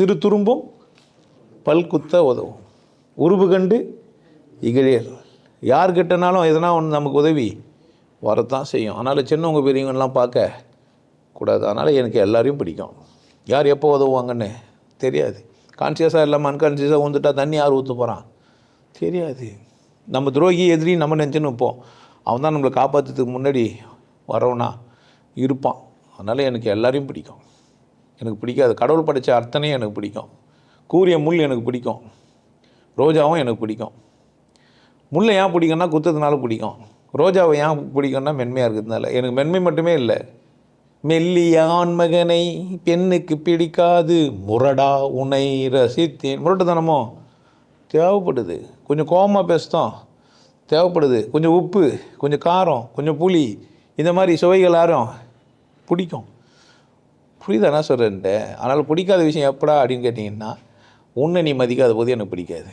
சிறு துரும்பும் பல்குத்த உதவும். உருவு கண்டு இகழியல். யார் கிட்டனாலும் எதனா ஒன்று நமக்கு உதவி வரத்தான் செய்யும். அதனால் சின்னவங்க பெரியவங்கலாம் பார்க்க கூடாது. அதனால் எனக்கு எல்லோரையும் பிடிக்கும். யார் எப்போ உதவுவாங்கன்னு தெரியாது. கான்சியஸாக இல்லாமல் அன்கான்சியஸாக வந்துட்டா தண்ணி யார் ஊற்ற போகிறான் தெரியாது. நம்ம துரோகி எதிரி நம்ம நினச்சின்னு வைப்போம். அவன் தான் நம்மளை காப்பாற்றுறதுக்கு முன்னாடி வரவனா இருப்பான். அதனால் எனக்கு எல்லோரையும் பிடிக்கும். எனக்கு பிடிக்காது. கடவுள் படைச்ச அர்த்தனையும் எனக்கு பிடிக்கும். கூரிய முள் எனக்கு பிடிக்கும். ரோஜாவும் எனக்கு பிடிக்கும். முல்லை ஏன் பிடிக்கும்னா குத்ததுனால பிடிக்கும். ரோஜாவை ஏன் பிடிக்கும்னா மென்மையாக இருக்கிறதுனால. எனக்கு மென்மை மட்டுமே இல்லை. மெல்லியான் மகனை பெண்ணுக்கு பிடிக்காது. முரடா உனை ரசித்தேன். முரட்டுத்தனமோ தேவைப்படுது. கொஞ்சம் கோவமாக பேசுதோம் தேவைப்படுது. கொஞ்சம் உப்பு கொஞ்சம் காரம் கொஞ்சம் புளி இந்த மாதிரி சுவைகள் யாரும் பிடிக்கும். புரியுதா என்ன சொல்கிறேன்ட்டு ஆனால் பிடிக்காத விஷயம் எப்படா அப்படின்னு கேட்டிங்கன்னா உன்னை நீ மதிக்காத போது எனக்கு பிடிக்காது.